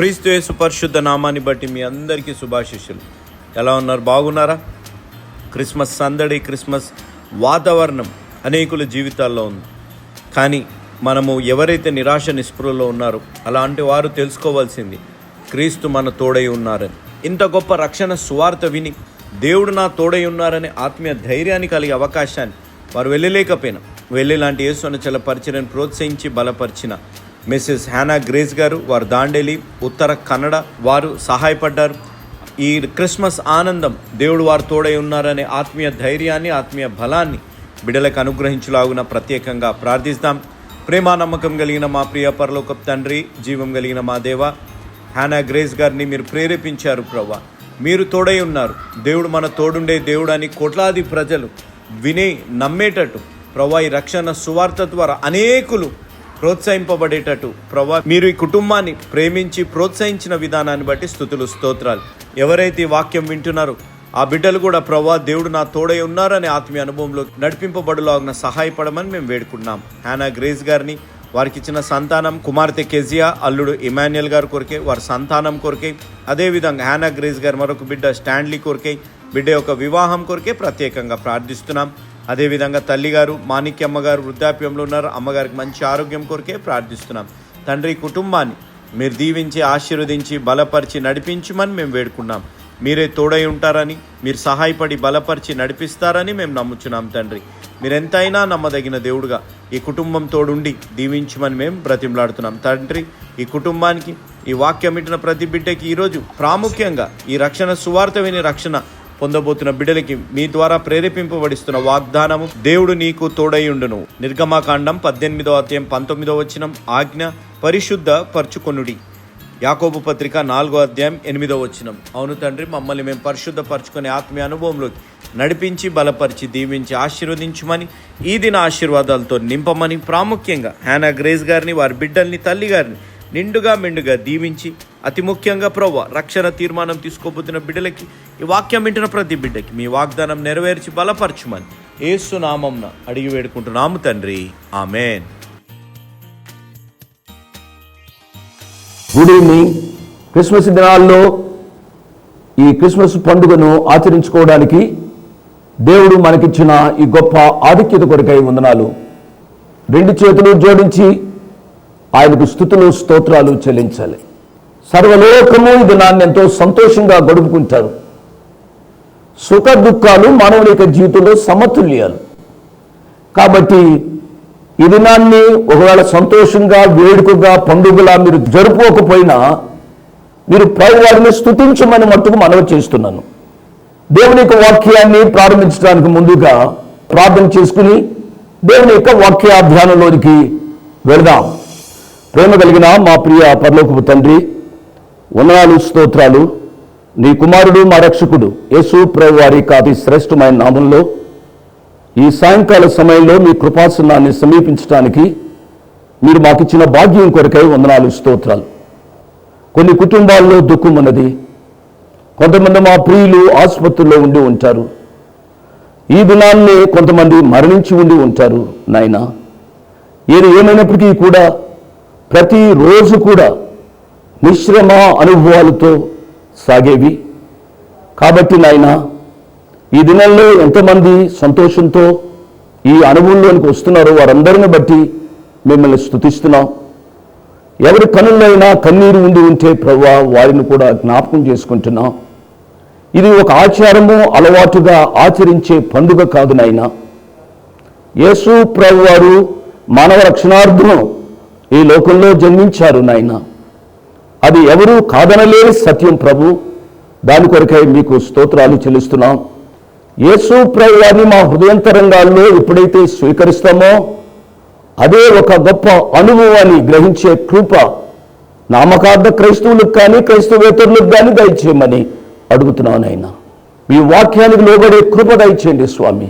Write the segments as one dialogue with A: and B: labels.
A: క్రీస్తు యేసు పరిశుద్ధ నామాన్ని బట్టి మీ అందరికీ శుభాశిష్యులు. ఎలా ఉన్నారు? బాగున్నారా? క్రిస్మస్ సందడి క్రిస్మస్ వాతావరణం అనేకుల జీవితాల్లో ఉంది. కానీ మనము ఎవరైతే నిరాశ నిస్పృహలో ఉన్నారో అలాంటి వారు తెలుసుకోవాల్సింది క్రీస్తు మన తోడై ఉన్నారని. ఇంత గొప్ప రక్షణ సువార్త విని దేవుడు నా తోడై ఉన్నారనే ఆత్మీయ ధైర్యాన్ని కలిగే అవకాశాన్ని వారు వెళ్ళలేకపోయినా వెళ్ళేలాంటి యేసు చల పరిచయను ప్రోత్సహించి బలపరిచిన మిస్సెస్ హ్యానా గ్రేస్ గారు వారు దాండేలి ఉత్తర కన్నడ వారు సహాయపడ్డారు. ఈ క్రిస్మస్ ఆనందం దేవుడు వారు తోడై ఉన్నారనే ఆత్మీయ ధైర్యాన్ని ఆత్మీయ బలాన్ని బిడలకు అనుగ్రహించులాగున ప్రత్యేకంగా ప్రార్థిస్తాం. ప్రేమ నమ్మకం కలిగిన మా ప్రియ పరలోకపు తండ్రి జీవం కలిగిన మా దేవ హ్యానా గ్రేస్ గారిని మీరు ప్రేరేపించారు ప్రభా మీరు తోడై ఉన్నారు. దేవుడు మన తోడుండే దేవుడు అని కోట్లాది ప్రజలు వినే నమ్మేటట్టు ప్రభా ఈ రక్షణ సువార్త ద్వారా అనేకులు ప్రోత్సహింపబడేటట్టు ప్రభా మీరు ఈ కుటుంబాన్ని ప్రేమించి ప్రోత్సహించిన విధానాన్ని బట్టి స్థుతులు స్తోత్రాలు. ఎవరైతే ఈ వాక్యం వింటున్నారో ఆ బిడ్డలు కూడా ప్రభా దేవుడు నా తోడై ఉన్నారనే ఆత్మీయ అనుభవంలో నడిపింపబడులాగిన సహాయపడమని మేము వేడుకున్నాం హ్యానా గ్రేస్ గారిని వారికి ఇచ్చిన సంతానం కుమార్తె కెజియా అల్లుడు ఇమాన్యుయల్ గారి కొరికే వారి సంతానం కొరికే అదేవిధంగా హ్యానా గ్రేస్ గారు మరొక బిడ్డ స్టాన్లీ కొరికే బిడ్డ యొక్క వివాహం కొరికే ప్రత్యేకంగా ప్రార్థిస్తున్నాం. అదేవిధంగా తల్లిగారు మాణిక్యమ్మ గారు వృద్ధాప్యంలో ఉన్నారు. అమ్మగారికి మంచి ఆరోగ్యం కొరకే ప్రార్థిస్తున్నాం. తండ్రి కుటుంబాన్ని మీరు దీవించి ఆశీర్వదించి బలపరిచి నడిపించమని మేము వేడుకున్నాం. మీరే తోడై ఉంటారని మీరు సహాయపడి బలపరిచి నడిపిస్తారని మేము నమ్ముచున్నాం తండ్రి. మీరెంతైనా నమ్మదగిన దేవుడుగా ఈ కుటుంబం తోడుండి దీవించమని మేము బ్రతిమలాడుతున్నాం. తండ్రి ఈ కుటుంబానికి ఈ వాక్యం ఇట్టిన ప్రతి బిడ్డకి ఈరోజు ప్రాముఖ్యంగా ఈ రక్షణ సువార్త విని రక్షణ పొందబోతున్న బిడ్డలకి మీ ద్వారా ప్రేరేపింపబడిస్తున్న వాగ్దానము దేవుడు నీకు తోడైయుండును నిర్గమాకాండం పద్దెనిమిదో అధ్యాయం పంతొమ్మిదో వచనం. ఆజ్ఞ పరిశుద్ధ పరచుకొనుడి యాకోబు పత్రిక నాలుగో అధ్యాయం ఎనిమిదో వచనం. అవును తండ్రి మమ్మల్ని మేము పరిశుద్ధ పరచుకునే ఆత్మీయ అనుభవంలోకి నడిపించి బలపరిచి దీవించి ఆశీర్వదించమని ఈ దిన ఆశీర్వాదాలతో నింపమని ప్రాముఖ్యంగా హ్యానా గ్రేస్ గారిని వారి బిడ్డల్ని తల్లి గారిని నిండుగా మెండుగా దీవించి అతి ముఖ్యంగా ప్రవ్వ రక్షణ తీర్మానం తీసుకోబోతున్న బిడ్డలకి ఈ వాక్యం వింటున్న ప్రతి బిడ్డకి మీ వాగ్దానం నెరవేర్చి బలపరచుమని ఏసు నామంన అడిగి వేడుకుంటున్నాము తండ్రి. ఆమెన్.
B: Good evening. క్రిస్మస్ దినాల్లో ఈ క్రిస్మస్ పండుగను ఆచరించుకోవడానికి దేవుడు మనకిచ్చిన ఈ గొప్ప ఆధిక్యత కొరకై వందనాలు. రెండు చేతులు జోడించి ఆయనకు స్థుతులు స్తోత్రాలు చెల్లించాలి. సర్వలోకము ఈ దినాన్ని ఎంతో సంతోషంగా గడుపుకుంటారు. సుఖ దుఃఖాలు మానవుని యొక్క జీవితంలో సమతుల్యాలు. కాబట్టి ఈ దినాన్ని ఒకవేళ సంతోషంగా వేడుకగా పండుగలా మీరు జరుపుకోకపోయినా మీరు ప్రభువారిని స్థుతించమని మట్టుకు మనవి చేస్తున్నాను. దేవుని యొక్క వాక్యాన్ని ప్రారంభించడానికి ముందుగా ప్రార్థన చేసుకుని దేవుని యొక్క వాక్యాధ్యానంలోనికి వెళదాం. ప్రేమ కలిగిన మా ప్రియ పరలోకపు తండ్రి వందనాలు స్తోత్రాలు. నీ కుమారుడు మా రక్షకుడు యేసు ప్రభు వారి కాది శ్రేష్టమైన నామంలో ఈ సాయంకాల సమయంలో మీ కృపాసనాన్ని సమీపించడానికి మీరు మాకిచ్చిన భాగ్యం కొరకై వందనాలు స్తోత్రాలు. కొన్ని కుటుంబాల్లో దుఃఖం ఉన్నది. కొంతమంది మా ప్రియులు ఆసుపత్రిలో ఉండి ఉంటారు. ఈ దినాన్ని కొంతమంది మరణించి ఉండి ఉంటారు నాయన. ఏది ఏమైనప్పటికీ కూడా ప్రతిరోజు కూడా మిశ్రమ అనుభవాలతో సాగేవి. కాబట్టి నాయన ఈ దినంలో ఎంతమంది సంతోషంతో ఈ అనుభవంలోనికి వస్తున్నారో వారందరిని బట్టి మిమ్మల్ని స్థుతిస్తున్నాం ఎవరి కనులైనా కన్నీరు ఉండి ఉంటే ప్రభా వారిని కూడా జ్ఞాపకం చేసుకుంటున్నాం. ఇది ఒక ఆచారము అలవాటుగా ఆచరించే పండుగ కాదు నాయన. యేసు ప్రభు వారు మానవ రక్షణార్థం ఈ లోకంలో జన్మించారు నాయన. అది ఎవరూ కాదనలేని సత్యం ప్రభు. దాని కొరకై మీకు స్తోత్రాలు చెల్లిస్తున్నాం. యేసు ప్రభు మా హృదయంతరంగాల్లో ఎప్పుడైతే స్వీకరిస్తామో అదే ఒక గొప్ప అనుభవాన్ని గ్రహించే కృప నామకార్థ క్రైస్తవులకు కానీ క్రైస్తవేతరులకు కానీ దయచేయమని అడుగుతున్నాను ఆయన. మీ వాక్యానికి లోబడే కృప దయచేయండి స్వామి.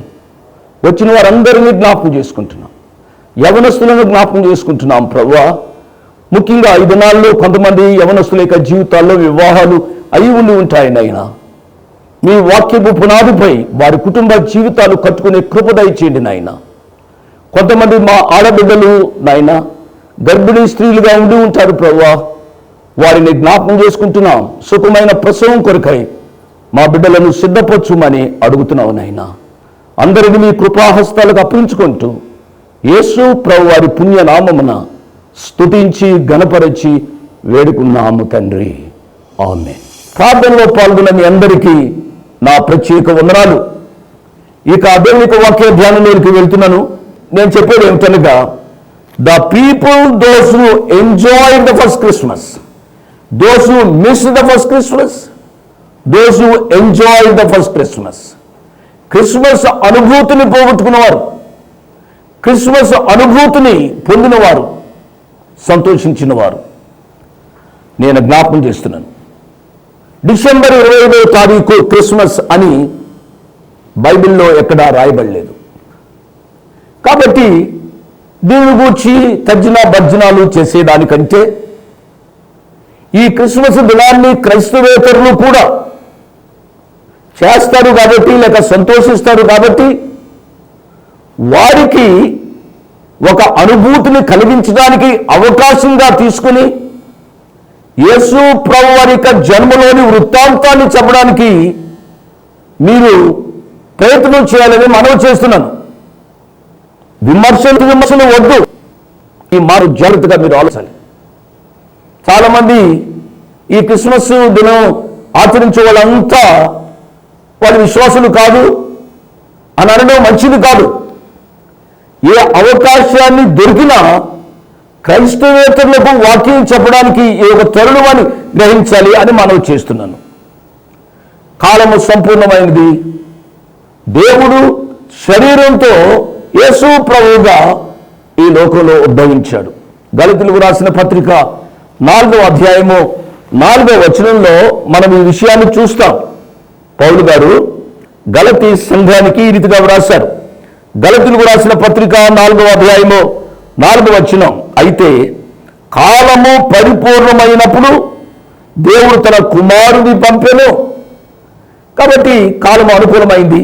B: వచ్చిన వారందరినీ జ్ఞాపకం చేసుకుంటున్నాం. యవనస్తులను జ్ఞాపకం చేసుకుంటున్నాం ప్రభువా ముఖ్యంగా ఈ దినాల్లో కొంతమంది యవనస్తుల యొక్క జీవితాల్లో వివాహాలు అయి ఉండి ఉంటాయి నాయనా. మీ వాక్యపు పునాదిపై వారి కుటుంబ జీవితాలు కట్టుకునే కృపదయచేయండి నాయన. కొంతమంది మా ఆడబిడ్డలు నాయన గర్భిణీ స్త్రీలుగా ఉండి ఉంటారు ప్రభా వారిని జ్ఞాపకం చేసుకుంటున్నాం. సుఖమైన ప్రసవం కొరకై మా బిడ్డలను సిద్ధపరచుమని అడుగుతున్నావు నాయన. అందరిని మీ కృపాహస్తాలకు అప్పించుకుంటూ యేసు ప్రభు వారి పుణ్యనామమున స్తుతించి గణపరచి వేడుకున్నాము తండ్రి. ఆమె ప్రార్థనలో పాల్గొన్న మీ అందరికీ నా ప్రత్యేక వందనాలు. ఇక దేవునిక వాక్య ధ్యానంలోకి వెళ్తున్నాను. నేను చెప్పేది ఏమిటనగా the people those who enjoy the first Christmas those who miss the first Christmas those who enjoy the first Christmas Christmas అనుభూతిని పోగొట్టుకున్నవారు క్రిస్మస్ అనుభూతిని పొందినవారు సంతోషించినవారు. నేను జ్ఞాపం చేస్తున్నాను. డిసెంబర్ ఇరవై ఐదవ తారీఖు క్రిస్మస్ అని బైబిల్లో ఎక్కడా రాయబడలేదు. కాబట్టి దీని గూర్చి తర్జన భర్జనాలు చేసేదానికంటే ఈ క్రిస్మస్ దినాన్ని క్రైస్తవేతరులు కూడా చేస్తారు కాబట్టి లేక సంతోషిస్తారు కాబట్టి వారికి ఒక అనుభూతిని కలిగించడానికి అవకాశంగా తీసుకుని యేసు ప్రభు వారి యొక్క జన్మలోని వృత్తాంతాన్ని చెప్పడానికి మీరు ప్రయత్నం చేయాలని మనవి చేస్తున్నాను. విమర్శలు విమర్శలు వద్దు. ఈ మారు జాగ్రత్తగా మీరు ఆలోచించాలి. చాలామంది ఈ క్రిస్మస్ దినం ఆచరించే వాళ్ళంతా వాళ్ళ విశ్వాసులు కాదు. అని అనడం మంచిది కాదు. ఏ అవకాశాన్ని దొరికినా క్రైస్తవేతరులకు వాక్యం చెప్పడానికి ఈ ఒక తరుణమని గ్రహించాలి అని మనవి చేస్తున్నాను. కాలము సంపూర్ణమైనది. దేవుడు శరీరంతో యేసు ప్రభువుగా ఈ లోకంలో ఉద్భవించాడు. దళితులకు రాసిన పత్రిక నాలుగవ అధ్యాయము నాలుగవ వచనంలో మనం ఈ విషయాన్ని చూస్తాం. పౌలు గారు గలతి సంఘానికి ఈ రీతిగా వ్రాశారు. గలతులకు రాసిన పత్రిక నాలుగవ అధ్యాయము నాలుగు వచ్చిన అయితే కాలము పరిపూర్ణమైనప్పుడు దేవుడు తన కుమారుని పంపెను. కాబట్టి కాలము అనుకూలమైంది.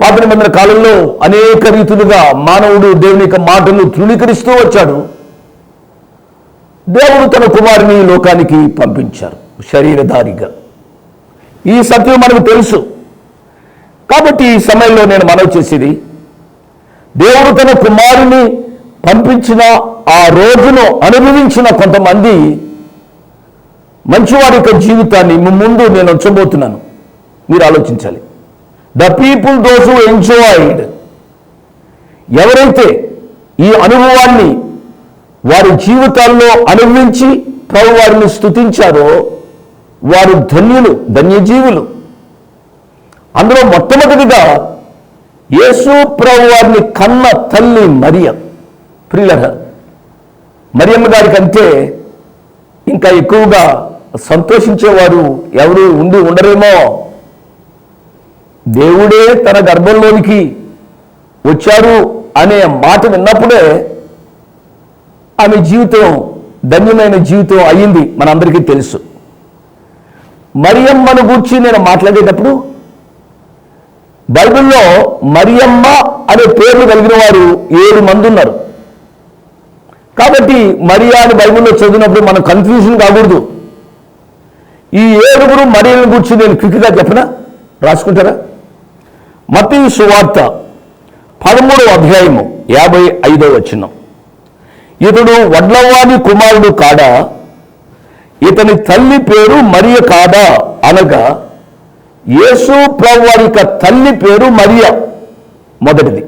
B: పాత నిబంధన కాలంలో అనేక రీతులుగా మానవుడు దేవుని యొక్క మాటను తృణీకరిస్తూ వచ్చాడు. దేవుడు తన కుమారుని లోకానికి పంపించారు శరీరధారిగా. ఈ సత్యం మనకు తెలుసు. కాబట్టి ఈ సమయంలో నేను మనవి చేసేది దేవుడు తన కుమారుని పంపించిన ఆ రోజును అనుభవించిన కొంతమంది మంచివారి యొక్క జీవితాన్ని ముందు నేను ఉంచబోతున్నాను. మీరు ఆలోచించాలి. ద పీపుల్ దోస్ ఎంజాయిడ్ ఎవరైతే ఈ అనుభవాన్ని వారి జీవితాల్లో అనుభవించి ప్రభు వారిని స్తుతించారో వారు ధన్యులు ధన్యజీవులు. అందులో మొట్టమొదటిగా యేసు ప్రభు వారిని కన్న తల్లి మరియ. ప్రియుల మరియమ్మ గారి కంటే ఇంకా ఎక్కువగా సంతోషించేవారు ఎవరు ఉండి ఉండరేమో? దేవుడే తన గర్భంలోనికి వచ్చారు అనే మాట విన్నప్పుడే ఆమె జీవితం ధన్యమైన జీవితం అయ్యింది మనందరికీ తెలుసు. మరియమ్మను గూర్చి నేను మాట్లాడేటప్పుడు బైబిల్లో మరియమ్మ అనే పేర్లు కలిగిన వారు ఏడు మంది ఉన్నారు. కాబట్టి మరియా అని బైబిల్లో చదివినప్పుడు మనం కన్ఫ్యూజన్ కాకూడదు. ఈ ఏడుగురు మరియలను గురించి నేను క్విక్గా చెప్పనా? రాసుకుంటారా? మతీ సువార్త పదమూడవ అధ్యాయము యాభై ఐదవ వచ్చిన ఇతడు వడ్లవాణి కుమారుడు కాడా? ఇతని తల్లి పేరు మరియ కాదా? అనగా యేసు ప్రభు వారి యొక్క తల్లి పేరు మరియా. మొదటిది.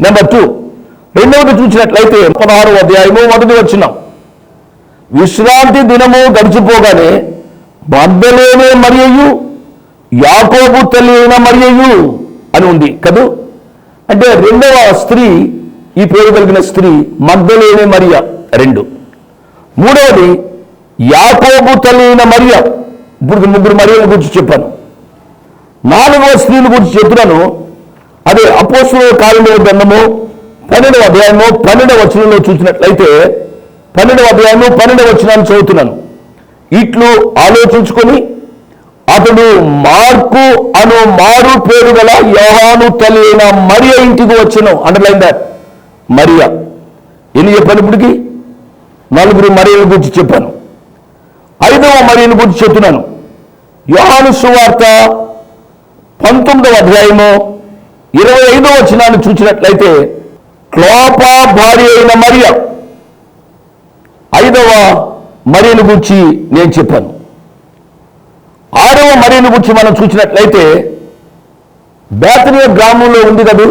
B: నెంబర్ టూ రెండవది చూసినట్లయితే పదహారు అధ్యాయము మొదటి వచ్చినాం విశ్రాంతి దినము గడిచిపోగానే మద్దలేనే మరియు యాకోబు తల్లి అయిన మరియయు అని ఉంది కదూ? అంటే రెండవ స్త్రీ ఈ పేరు కలిగిన స్త్రీ మగ్ధలేని మరియ రెండు. మూడవది యాకోబు అయిన మరియ. ఇప్పుడు ముగ్గురు మరియల గురించి చెప్పాను. నాలుగవ స్త్రీల గురించి చెప్తున్నాను. అదే అపోస్తుల కాలంలో గ్రంథము పన్నెండవ అధ్యాయము పన్నెండవ వచనంలో చూసినట్లయితే పన్నెండవ అధ్యాయము పన్నెండవ వచనాన్ని చదువుతున్నాను. ఇట్లు ఆలోచించుకొని అతడు మార్కు అను మారు పేరు గల యోహాను తల్లిన మరియ ఇంటికి వచ్చను. Underline that Mariya. ఎన్ని చెప్పాను ఇప్పటికి? నలుగురు మరియల గురించి చెప్పాను. ఐదవ మరియను గురించి చెప్తున్నాను. యోహాను సువార్త పంతొమ్మిదవ అధ్యాయము ఇరవై ఐదవ వచనాన్ని చూసినట్లయితే క్లోపా భార్య అయిన మరియ ఐదవ మరియను గురించి నేను చెప్పాను. ఆరవ మరియను గురించి మనం చూసినట్లయితే బేతనీయ గ్రామంలో ఉంది కదూ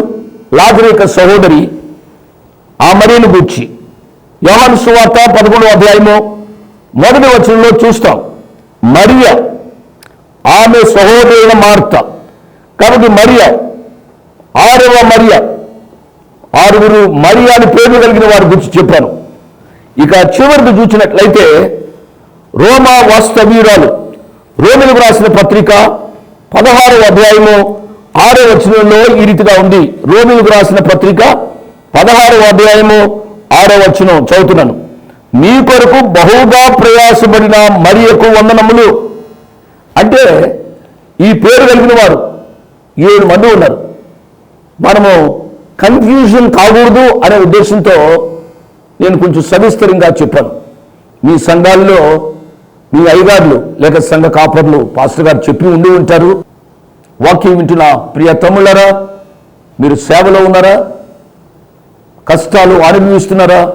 B: లాజరు యొక్క సహోదరి ఆ మరియను గురించి. యోహాను సువార్త పదకొండవ అధ్యాయము మొదటి వచనంలో చూస్తాం. మరియ. ఆమె సహోదరుల మార్త. కాబట్టి మరియ. ఆరవ మరియ. ఆరుగురు మరియ అని పేరు కలిగిన వారి గురించి చెప్పాను. ఇక చివరికి చూసినట్లయితే రోమా వాస్తవీరాలు రోమిలకు రాసిన పత్రిక పదహారవ అధ్యాయము ఆరో వచనంలో ఈ రీతిగా ఉంది. రోమిలకు రాసిన పత్రిక పదహారవ అధ్యాయము ఆరో వచనం చదువుతున్నాను. మీ కొరకు బహుగా ప్రయాసపడిన మరియకు వందనములు. అంటే ఈ పేరు కలిగిన వారు ఏడు మంది ఉన్నారు. మనము కన్ఫ్యూజన్ కాకూడదు అనే ఉద్దేశంతో నేను కొంచెం సవిస్తరంగా చెప్పాను. మీ సంఘాల్లో మీ అయ్యగారులు లేక సంఘ కాపర్లు పాస్టర్ గారు చెప్పి ఉండి ఉంటారు. వాక్యం వింటున్న ప్రియ తమ్ముళ్ళరా మీరు సేవలో ఉన్నారా? కష్టాలు అనుభవిస్తున్నారా?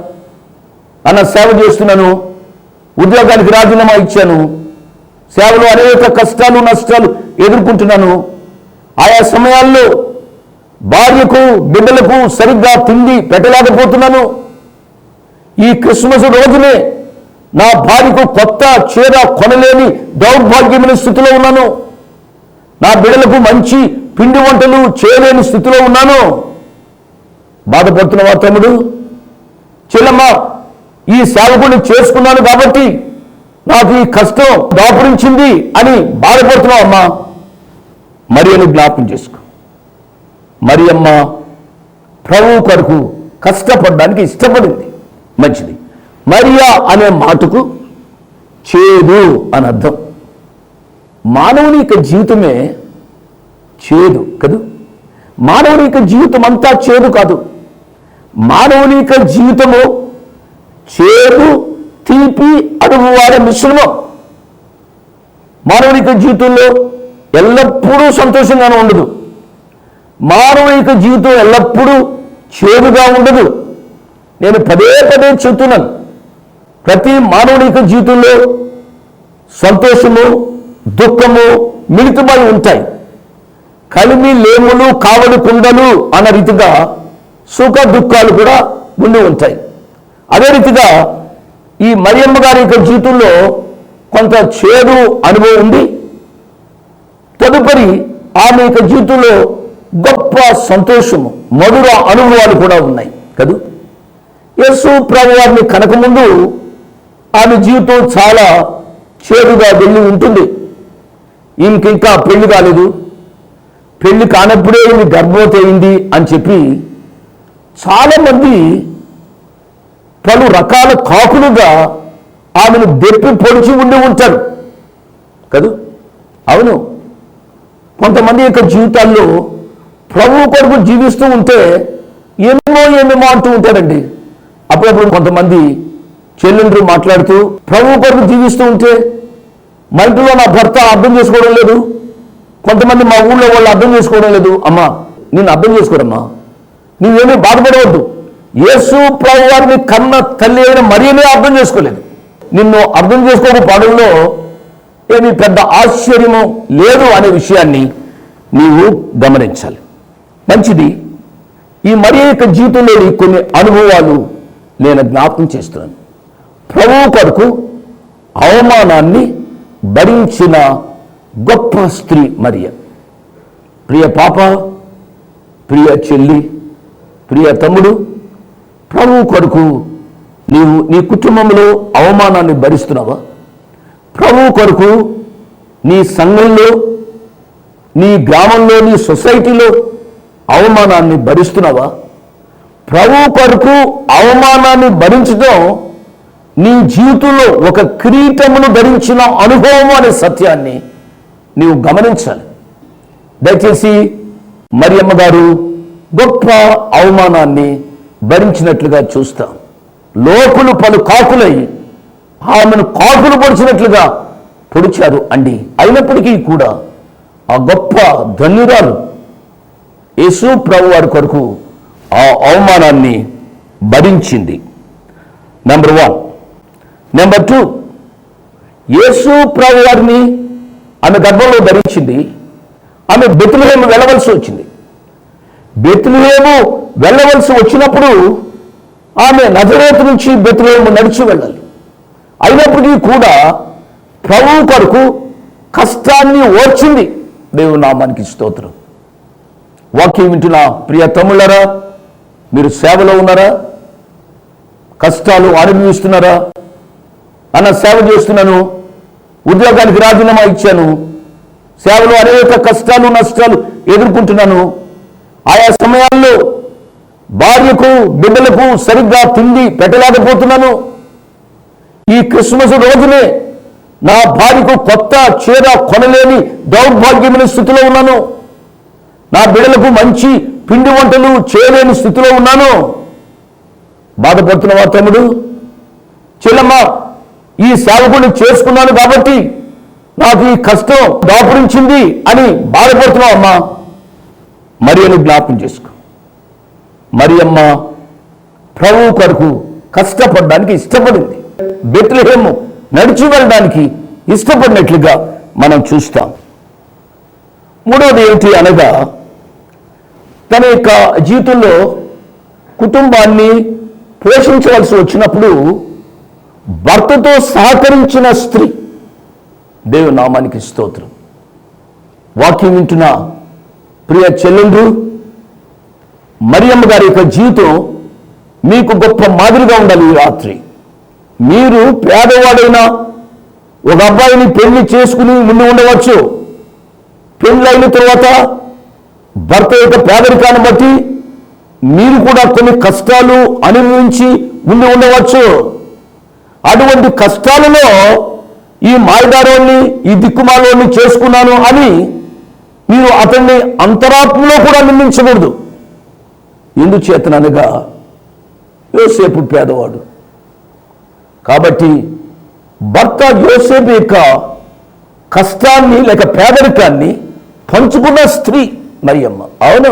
B: అన్న సేవ చేస్తున్నాను. ఉద్యోగానికి రాజీనామా ఇచ్చాను. సేవలో అనేక కష్టాలు నష్టాలు ఎదుర్కొంటున్నాను. ఆయా సమయాల్లో భార్యకు బిడ్డలకు సరిగ్గా తిండి పెట్టలేకపోతున్నాను. ఈ క్రిస్మస్ రోజునే నా భార్యకు కొత్త చీర కొనలేని దౌర్భాగ్యమైన స్థితిలో ఉన్నాను. నా బిడ్డలకు మంచి పిండి వంటలు చేయలేని స్థితిలో ఉన్నాను. బాధపడుతున్నావా తమ్ముడు చెల్లమ్మ ఈ సేవకుడిని చేసుకున్నాను కాబట్టి నాకు ఈ కష్టం దాపురించింది అని బాధపడుతున్నావు అమ్మా మరియను జ్ఞాపం చేసుకో. మరి అమ్మ ప్రభు కొరకు కష్టపడడానికి ఇష్టపడింది. మంచిది. మరియా అనే మాటకు చేదు అని అర్థం. మానవుని యొక్క జీవితమే చేదు కదూ? మానవుని యొక్క జీవితం అంతా చేదు కాదు. మానవుని యొక్క జీవితము చేదు తీపి అనుభవాల మిశ్రమం మానవుని యొక్క జీవితంలో ఎల్లప్పుడూ సంతోషంగానే ఉండదు. మానవుని యొక్క జీవితం ఎల్లప్పుడూ చేదుగా ఉండదు. నేను పదే పదే చెబుతున్నాను. ప్రతి మానవుని యొక్క జీవితంలో సంతోషము దుఃఖము మిళితమై ఉంటాయి. కలిమి లేములు కావడి కుండలు అన్న రీతిగా సుఖ దుఃఖాలు కూడా ఉండి ఉంటాయి. అదే రీతిగా ఈ మరియమ్మ గారి యొక్క జీవితంలో కొంత చేదు అనుభవం ఉంది. తదుపరి ఆమె యొక్క జీవితంలో గొప్ప సంతోషము మధుర అనుభవాలు కూడా ఉన్నాయి. కదూ? యేసు ప్రభు వారిని కనకముందు ఆమె జీవితం చాలా చేదుగా వెళ్ళి ఉంటుంది. ఈమెకి ఇంకా పెళ్ళి కాలేదు. పెళ్ళి కానప్పుడే ఈమె గర్భవతి అయింది అని చెప్పి చాలామంది పలు రకాల కాకులుగా ఆమెను దెప్పి పొడిచి ఉండి ఉంటారు. కదూ? అవును. కొంతమంది యొక్క జీవితాల్లో ప్రభు కొరకు జీవిస్తూ ఉంటే ఎన్నో ఏమేమో అంటూ ఉంటారండి అప్పుడప్పుడు కొంతమంది చెల్లెండ్రు మాట్లాడుతూ ప్రభు కొరకు జీవిస్తూ ఉంటే మా ఇంట్లో నా భర్త అర్థం చేసుకోవడం లేదు. కొంతమంది మా ఊళ్ళో వాళ్ళు అర్థం చేసుకోవడం లేదు. అమ్మా నేను అర్థం చేసుకోరమ్మా. నువ్వేమీ బాధపడవద్దు. యేసు ప్రభు వారిని కన్న తల్లి అయిన మరియనే అర్థం చేసుకోలేదు. నిన్ను అర్థం చేసుకోకపోవడంలో ఏమి పెద్ద ఆశ్చర్యము లేదు అనే విషయాన్ని నీవు గమనించాలి. మంచిది ఈ మరి యొక్క జీవితంలోని కొన్ని అనుభవాలు నేను జ్ఞాపకం చేస్తున్నాను. ప్రభువు కొరకు అవమానాన్ని భరించిన గొప్ప స్త్రీ మరియ. ప్రియ పాప ప్రియ చెల్లి ప్రియ తమ్ముడు ప్రభు కొరకు నీవు నీ కుటుంబంలో అవమానాన్ని భరిస్తున్నావా? ప్రభు కొరకు నీ సంఘంలో నీ గ్రామంలో నీ సొసైటీలో అవమానాన్ని భరిస్తున్నావా? ప్రభు కొరకు అవమానాన్ని భరించడం నీ జీవితంలో ఒక కిరీటమును ధరించిన అనుభవం అనే సత్యాన్ని నీవు గమనించాలి. దయచేసి మరియమ్మ గారు గొప్ప అవమానాన్ని భరించినట్లుగా చూస్తాం. లోకులు పలు కాకులై ఆమెను కాకులు పొడిచినట్లుగా పొడిచారు అండి. అయినప్పటికీ కూడా ఆ గొప్ప ధన్యురాలు యేసు ప్రభు వారి కొరకు ఆ అవమానాన్ని భరించింది. Number one number two Yesu ప్రభు వారిని ఆమె గర్భంలో ధరించింది. ఆమె బెతులహేము వెళ్ళవలసి వచ్చింది. బెతులహేము వెళ్ళవలసి వచ్చినప్పుడు ఆమె నజరేతు నుంచి బెతులహేము నడిచి వెళ్ళాలి. అయినప్పటికీ కూడా ప్రభు కొరకు కష్టాన్ని ఓర్చింది దేవుని నామానికి స్తోత్రం. వాక్యం వింటున్న ప్రియ తమ్ముళ్ళరా మీరు సేవలో ఉన్నారా? కష్టాలు అనుభవిస్తున్నారా? అన్న సేవ చేస్తున్నాను ఉద్యోగానికి రాజీనామా ఇచ్చాను సేవలో అనేక కష్టాలు నష్టాలు ఎదుర్కొంటున్నాను. ఆయా సమయాల్లో భార్యకు బిడ్డలకు సరిగ్గా తిండి పెట్టలేకపోతున్నాను. ఈ క్రిస్మస్ రోజునే నా భార్యకు కొత్త చీర కొనలేని దౌర్భాగ్యమైన స్థితిలో ఉన్నాను. నా బిడ్డలకు మంచి పిండి వంటలు చేయలేని స్థితిలో ఉన్నాను. బాధపడుతున్నావా తమ్ముడు? చెల్లమ్మ ఈ సేవకుని చేసుకున్నాను కాబట్టి నాకు ఈ కష్టం దాపురించింది అని బాధపడుతున్నావు అమ్మా మరియు జ్ఞాపం చేసుకో. మరియమ్మ ప్రభు కొరకు కష్టపడడానికి ఇష్టపడింది. బెట్లహేము నడిచి వెళ్ళడానికి ఇష్టపడినట్లుగా మనం చూస్తాం. మూడవది ఏమిటి అనగా తన యొక్క జీవితంలో కుటుంబాన్ని పోషించవలసి వచ్చినప్పుడు భర్తతో సహకరించిన స్త్రీ. దేవునామానికి స్తోత్రం. వాక్యం వింటున్న ప్రియ చెల్లెండ్రు మరియమ్మ గారి యొక్క జీవితం మీకు గొప్ప మాదిరిగా ఉండాలి ఈ రాత్రి. మీరు పేదవాడైన ఒక అబ్బాయిని పెళ్ళి చేసుకుని ముందు ఉండవచ్చు. పెళ్ళైన తర్వాత భర్త యొక్క పేదరికాన్ని బట్టి మీరు కూడా కొన్ని కష్టాలు అనుభవించి ముందు ఉండవచ్చు. అటువంటి కష్టాలలో ఈ మాయదారోని ఈ దిక్కుమాలోని చేసుకున్నాను అని మీరు అతన్ని అంతరాత్మలో కూడా నిందించకూడదు. ఎందుచేతననగా యోసేపు పేదవాడు. కాబట్టి భర్త యోసేపు యొక్క కష్టాన్ని లేక పేదరికాన్ని పంచుకున్న స్త్రీ మరియమ్మ. అవును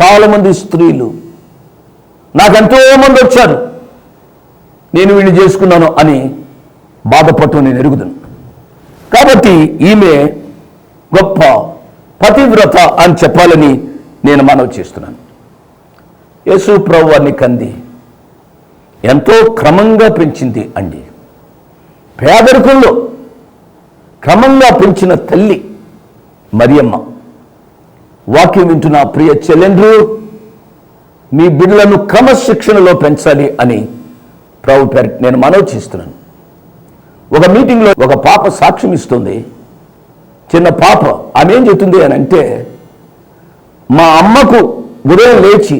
B: చాలామంది స్త్రీలు. నాకెంతో మంది వచ్చారు. నేను వీళ్ళు చేసుకున్నాను అని బాధపట్టు నేను ఎరుగుదను కాబట్టి ఈమె గొప్ప పతివ్రత అని చెప్పాలని నేను మనవి చేస్తున్నాను. యేసు ప్రభు వారిని కంది. ఎంతో క్రమంగా పెంచింది అండి. పేదరికంలో క్రమంగా పెంచిన తల్లి మరియమ్మ. వాక్యం వింటున్న ప్రియ చెల్లెండ్రు మీ బిడ్డలను క్రమశిక్షణలో పెంచాలి అని ప్రభు పేరు నేను మనవి చేస్తున్నాను. ఒక మీటింగ్లో ఒక పాప సాక్ష్యం ఇస్తుంది. చిన్న పాప ఆమె ఏం చెప్తుంది అని అంటే మా అమ్మకు ఉదయం లేచి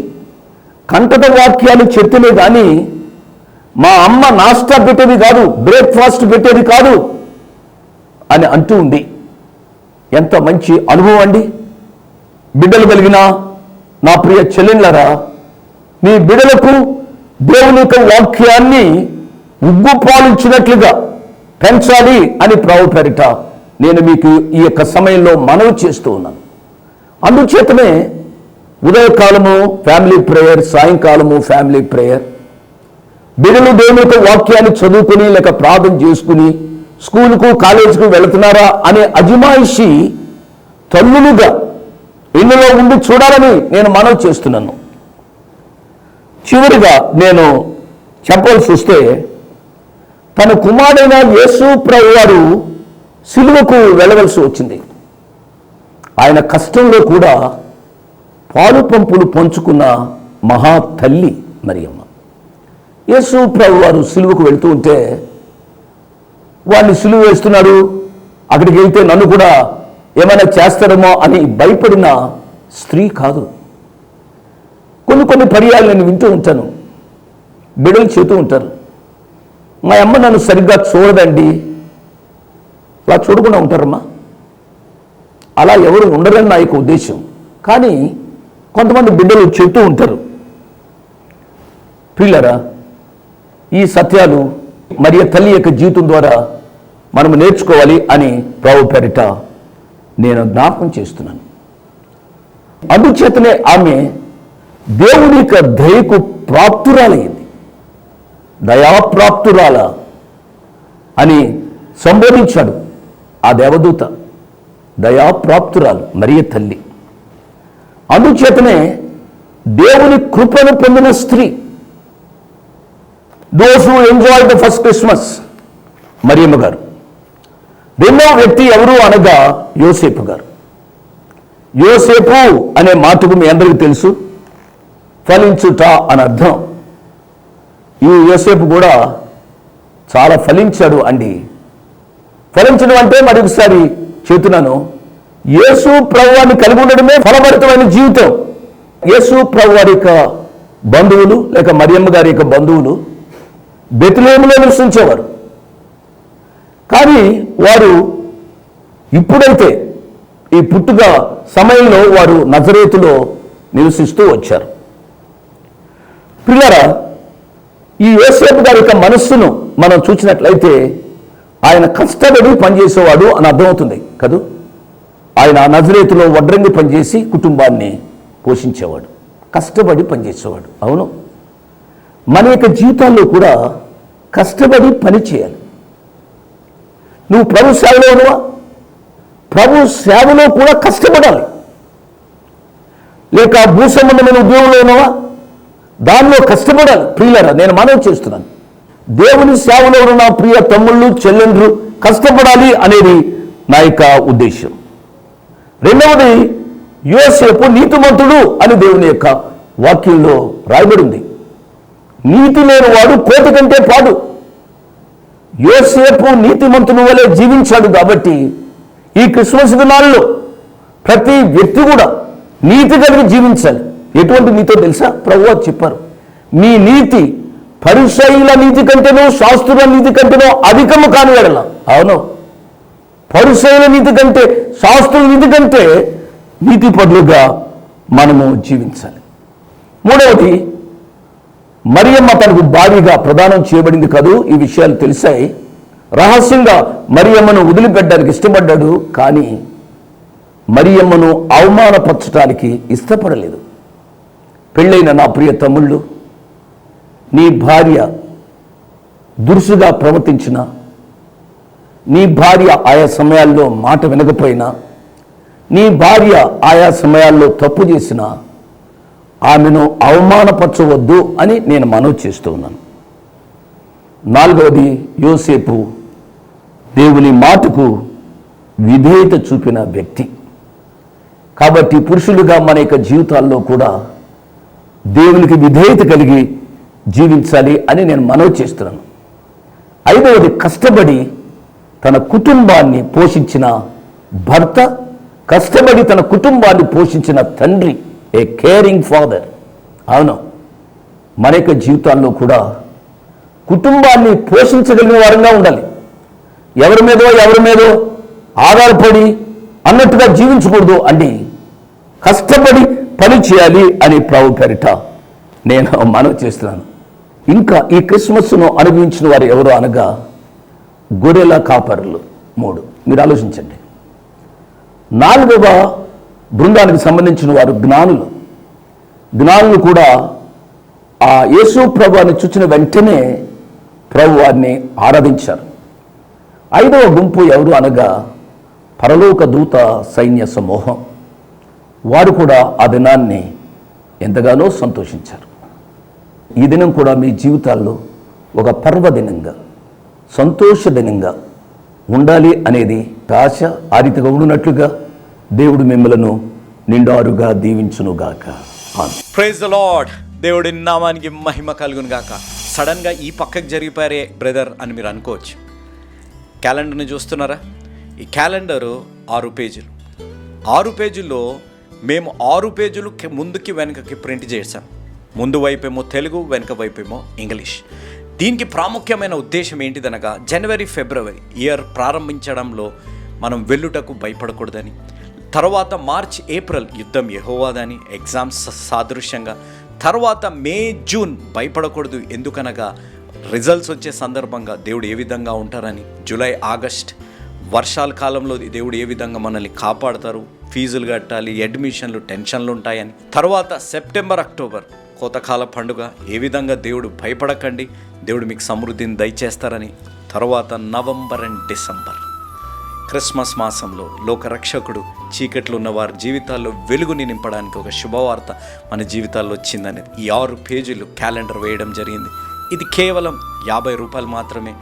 B: కంటత వాక్యాలు చెప్తేనే కానీ మా అమ్మ నాస్టా పెట్టేది కాదు బ్రేక్ఫాస్ట్ పెట్టేది కాదు అని అంటూ ఉంది ఎంత మంచి అనుభవం అండి. బిడ్డలు కలిగిన నా ప్రియ చెల్లెళ్ళరా మీ బిడ్డలకు దేవుని యొక్క వాక్యాన్ని ఉగ్గు పాలించినట్లుగా పెంచాలి అని ప్రభు నేను మీకు ఈ యొక్క సమయంలో మనవి చేస్తూ ఉన్నాను. అందుచేతనే ఉదయకాలము ఫ్యామిలీ ప్రేయర్ సాయంకాలము ఫ్యామిలీ ప్రేయర్ బిడ్డలు దేవుని వాక్యాన్ని చదువుకుని లేక ప్రార్థన చేసుకుని స్కూలుకు కాలేజీకు వెళుతున్నారా అనే అజమాయిషి తల్లులుగా ఇళ్ళలో ఉండి చూడాలని నేను మనవి చేస్తున్నాను. చివరిగా నేను చెప్పవలసి వస్తే తన కుమారుడైన యేసు ప్రభు వారు సిలువకు వెళ్ళవలసి వచ్చింది. ఆయన కష్టంలో కూడా పాలు పంపులు పంచుకున్న మహా తల్లి మరియమ్మ. యేసు ప్రభు వారు సిలువకు వెళ్తూ ఉంటే వాళ్ళు సిలువ వేస్తున్నారు అక్కడికి వెళ్తే నన్ను కూడా ఏమైనా చేస్తారేమో అని భయపడిన స్త్రీ కాదు. కొన్ని కొన్ని పర్యాలు నేను వింటూ ఉంటాను బిడలు చేతూ ఉంటారు. మా అమ్మ నన్ను సరిగ్గా చూడదండి. అలా చూడకుండా ఉంటారమ్మా. అలా ఎవరు ఉండరని నా యొక్క ఉద్దేశం. కానీ కొంతమంది బిడ్డలు చెబుతూ ఉంటారు. పిల్లరా ఈ సత్యాలు మరియు తల్లి యొక్క జీవితం ద్వారా మనము నేర్చుకోవాలి అని ప్రభు పెరిట నేను జ్ఞాపకం చేస్తున్నాను. అందుచేతనే ఆమె దేవుని యొక్క దయకు ప్రాప్తురాలయ్యింది దయాప్రాప్తురాల అని సంబోధించాడు ఆ దేవదూత. దయాప్రాప్తురాలు మరియ తల్లి. అందుచేతనే దేవుని కృపను పొందిన స్త్రీ. Those who enjoy the first Christmas Mariyamma గారు. రెండవ వ్యక్తి ఎవరు అనగా యోసేపు గారు. యోసేపు అనే మాటకు మీ అందరికీ తెలుసు. ఫలించుట అని అర్థం. ఈ యోసేపు కూడా చాలా ఫలించాడు అండి. ఫలించడం అంటే మరొకసారి చెబుతున్నాను యేసు ప్రభువాన్ని కలిగి ఉండడమే ఫలభరితమైన జీవితం. యేసు ప్రభు వారి యొక్క బంధువులు లేక మరియమ్మ గారి యొక్క బంధువులు బెతులేములో నివసించేవారు. కానీ వారు ఇప్పుడైతే ఈ పుట్టుక సమయంలో వారు నజరేతులో నివసిస్తూ వచ్చారు. పిల్లరా ఈ యోసేపు గారి యొక్క మనస్సును మనం చూసినట్లయితే ఆయన కష్టపడి పనిచేసేవాడు అని అర్థమవుతుంది కదూ? ఆయన నజరేతులో వడ్రంగి పనిచేసి కుటుంబాన్ని పోషించేవాడు కష్టపడి పనిచేసేవాడు. అవును. మన యొక్క జీవితాల్లో కూడా కష్టపడి పని చేయాలి. నువ్వు ప్రభు సేవలో ఉన్నవా? ప్రభు సేవలో కూడా కష్టపడాలి. లేక భూ సంబంధమైన ఉద్యోగంలో ఉన్నవా? దానిలో కష్టపడాలి. ప్రియులరా నేను మనవి చేస్తున్నాను. దేవుని సేవలో ఉన్న నా ప్రియ తమ్ముళ్ళు చెల్లెండ్రు కష్టపడాలి అనేది నా యొక్క ఉద్దేశం. రెండవది యోసేపు నీతిమంతుడు అని దేవుని యొక్క వాక్యంలో రాయబడి ఉంది నీతి లేని వాడు కోతి కంటే పాడు. యోసేపు నీతిమంతుని వలె జీవించాడు కాబట్టి ఈ క్రిస్మస్ దినాల్లో ప్రతి వ్యక్తి కూడా నీతి కలిగి జీవించాలి. ఎటువంటి నీతో తెలుసా? ప్రభు చెప్పారు. మీ నీతి పరిశైల నీతి కంటేనో శాస్త్రుల నీతి కంటేనో అధికము కాని ఎడల అవును. పరుశైల నీతి కంటే శాస్త్రం ఎందుకంటే కంటే నీతి పనులుగా మనము జీవించాలి. మూడవది మరియమ్మ తనకు భారీగా ప్రదానం చేయబడింది కదూ? ఈ విషయాలు తెలిసాయి. రహస్యంగా మరియమ్మను వదిలిపెట్టడానికి ఇష్టపడ్డాడు కానీ మరియమ్మను అవమానపరచడానికి ఇష్టపడలేదు. పెళ్ళైన నా ప్రియ తమ్ముళ్ళు నీ భార్య దురుసుగా ప్రవర్తించిన నీ భార్య ఆయా సమయాల్లో మాట వినకపోయినా నీ భార్య ఆయా సమయాల్లో తప్పు చేసినా ఆమెను అవమానపరచవద్దు అని నేను మనవి చేస్తూ ఉన్నాను. నాలుగవది యోసేపు దేవుని మాటకు విధేయత చూపిన వ్యక్తి. కాబట్టి పురుషులుగా మన యొక్క జీవితాల్లో కూడా దేవునికి విధేయత కలిగి జీవించాలి అని నేను మనవి చేస్తున్నాను. ఐదవది కష్టపడి తన కుటుంబాన్ని పోషించిన భర్త కష్టపడి తన కుటుంబాన్ని పోషించిన తండ్రి ఏ కేరింగ్ ఫాదర్. అవును. మన యొక్క జీవితాల్లో కూడా కుటుంబాన్ని పోషించగలిగిన వారంగా ఉండాలి. ఎవరి మీదో ఎవరి మీదో ఆధారపడి అన్నట్టుగా జీవించకూడదు అని కష్టపడి పని చేయాలి అని ప్రభు పేరిట నేను మనవి చేస్తున్నాను. ఇంకా ఈ క్రిస్మస్ను అనుభవించిన వారు ఎవరు అనగా గొర్రెల కాపరులు మూడు. మీరు ఆలోచించండి. నాలుగవ బృందానికి సంబంధించిన వారు జ్ఞానులు. జ్ఞానులు కూడా ఆ యేసు ప్రభువాన్ని చూచిన వెంటనే ప్రభు వారిని ఆరాధించారు. ఐదవ గుంపు ఎవరు అనగా పరలోక దూత సైన్య సమూహం వారు కూడా ఆ దినాన్ని ఎంతగానో సంతోషించారు. ఈ దినం కూడా మీ జీవితాల్లో ఒక పర్వదినంగా సంతోషదనంగా ఉండాలి అనేది ఆశ ఆ రీతిగా ఉండునట్లుగా దేవుడు మిమ్మలను నిండారుగా దీవించునుగాక.
A: ప్రైజ్ ద లాడ్ దేవుడి నామానికి మహిమ కలుగును గాక సడన్గా ఈ పక్కకు జరిగిపోయారే బ్రదర్ అని మీరు అనుకోవచ్చు. క్యాలెండర్ని చూస్తున్నారా? ఈ క్యాలెండరు ఆరు పేజీలు. ఆరు పేజీల్లో మేము ఆరు పేజీలు ముందుకి వెనకకి ప్రింట్ చేశాం. ముందు వైపేమో తెలుగు వెనక వైపేమో ఇంగ్లీష్. దీనికి ప్రాముఖ్యమైన ఉద్దేశం ఏంటిదనగా జనవరి ఫిబ్రవరి ఇయర్ ప్రారంభించడంలో మనం వెళ్ళుటకు భయపడకూడదని తర్వాత మార్చ్ ఏప్రిల్ యుద్ధం యెహోవాదని ఎగ్జామ్స్ సాదృశ్యంగా తర్వాత మే జూన్ భయపడకూడదు ఎందుకనగా రిజల్ట్స్ వచ్చే సందర్భంగా దేవుడు ఏ విధంగా ఉంటారని జూలై ఆగస్ట్ వర్షాల కాలంలో దేవుడు ఏ విధంగా మనల్ని కాపాడతారు ఫీజులు కట్టాలి అడ్మిషన్లు టెన్షన్లు ఉంటాయని తర్వాత సెప్టెంబర్ అక్టోబర్ కోతకాల పండుగ ఏ విధంగా దేవుడు భయపడకండి దేవుడు మీకు సమృద్ధిని దయచేస్తారని తర్వాత నవంబర్ అండ్ డిసెంబర్. క్రిస్మస్ మాసంలో లోకరక్షకుడు చీకట్లు ఉన్న వారి జీవితాల్లో వెలుగుని నింపడానికి ఒక శుభవార్త మన జీవితాల్లో వచ్చిందనేది. ఈ ఆరు పేజీలు క్యాలెండర్ వేయడం జరిగింది. ఇది కేవలం యాభై రూపాయలు మాత్రమే.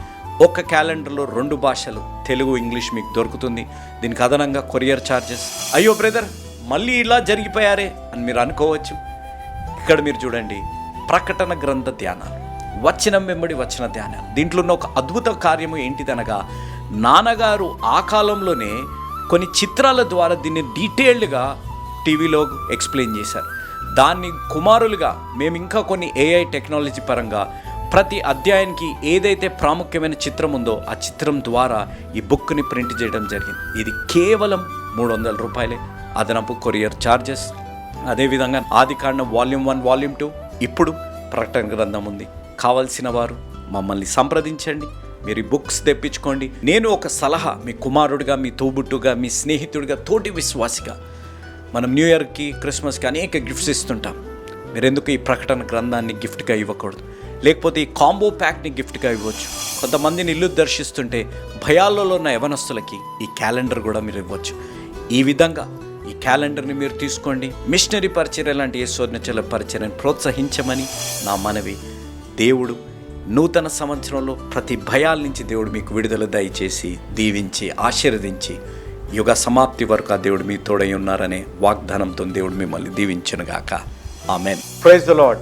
A: ఒక్క క్యాలెండర్లో రెండు భాషలు తెలుగు ఇంగ్లీష్ మీకు దొరుకుతుంది. దీనికి అదనంగా కొరియర్ ఛార్జెస్ అయ్యో బ్రదర్ మళ్ళీ ఇలా జరిగిపోయారే అని మీరు అనుకోవచ్చు. ఇక్కడ మీరు చూడండి ప్రకటన గ్రంథ ధ్యానాలు. వచనం వెంబడి వచ్చిన ధ్యానాలు. దీంట్లో ఉన్న ఒక అద్భుత కార్యము ఏంటిదనగా నాన్నగారు ఆ కాలంలోనే కొన్ని చిత్రాల ద్వారా దీన్ని డీటెయిల్డ్గా టీవీలో ఎక్స్ప్లెయిన్ చేశారు. దాన్ని కుమారులుగా మేము ఇంకా కొన్ని ఏఐ టెక్నాలజీ పరంగా ప్రతి అధ్యాయానికి ఏదైతే ప్రాముఖ్యమైన చిత్రం ఉందో ఆ చిత్రం ద్వారా ఈ బుక్ని ప్రింట్ చేయడం జరిగింది. ఇది కేవలం మూడు వందల రూపాయలే. అదనపు కొరియర్ ఛార్జెస్ అదేవిధంగా ఆది కాండం వాల్యూమ్ వన్ వాల్యూమ్ టూ ఇప్పుడు ప్రకటన గ్రంథం ఉంది. కావలసిన వారు మమ్మల్ని సంప్రదించండి. మీరు బుక్స్ తెప్పించుకోండి. నేను ఒక సలహా మీ కుమారుడిగా మీ తోబుట్టుగా మీ స్నేహితుడిగా తోటి విశ్వాసిగా మనం న్యూ ఇయర్కి క్రిస్మస్కి అనేక గిఫ్ట్స్ ఇస్తుంటాం. మీరు ఎందుకు ఈ ప్రకటన గ్రంథాన్ని గిఫ్ట్గా ఇవ్వకూడదు? లేకపోతే ఈ కాంబో ప్యాక్ని గిఫ్ట్గా ఇవ్వచ్చు. కొంతమందిని ఇల్లు దర్శిస్తుంటే భయాలలో ఉన్న యవనస్తులకి ఈ క్యాలెండర్ కూడా మీరు ఇవ్వచ్చు. ఈ విధంగా ఈ క్యాలెండర్ని మీరు తీసుకోండి. మిషనరీ పరిచర్య లాంటి ఏ పరిచర్యను ప్రోత్సహించమని నా మనవి. దేవుడు నూతన సంవత్సరంలో ప్రతి భయాల నుంచి దేవుడు మీకు విడుదల దయచేసి దీవించి ఆశీర్వదించి యుగ సమాప్తి వరకు ఆ దేవుడు మీ తోడై ఉన్నారనే వాగ్దానంతో దేవుడు మిమ్మల్ని దీవించునుగాక ఆమెన్. ప్రైజ్ ద లాడ్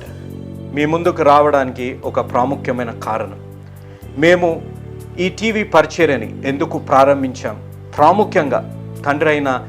A: మీ ముందుకు రావడానికి ఒక ప్రాముఖ్యమైన కారణం. మేము ఈ టీవీ పరిచర్యని ఎందుకు ప్రారంభించాం? ప్రాముఖ్యంగా తండ్రి అయిన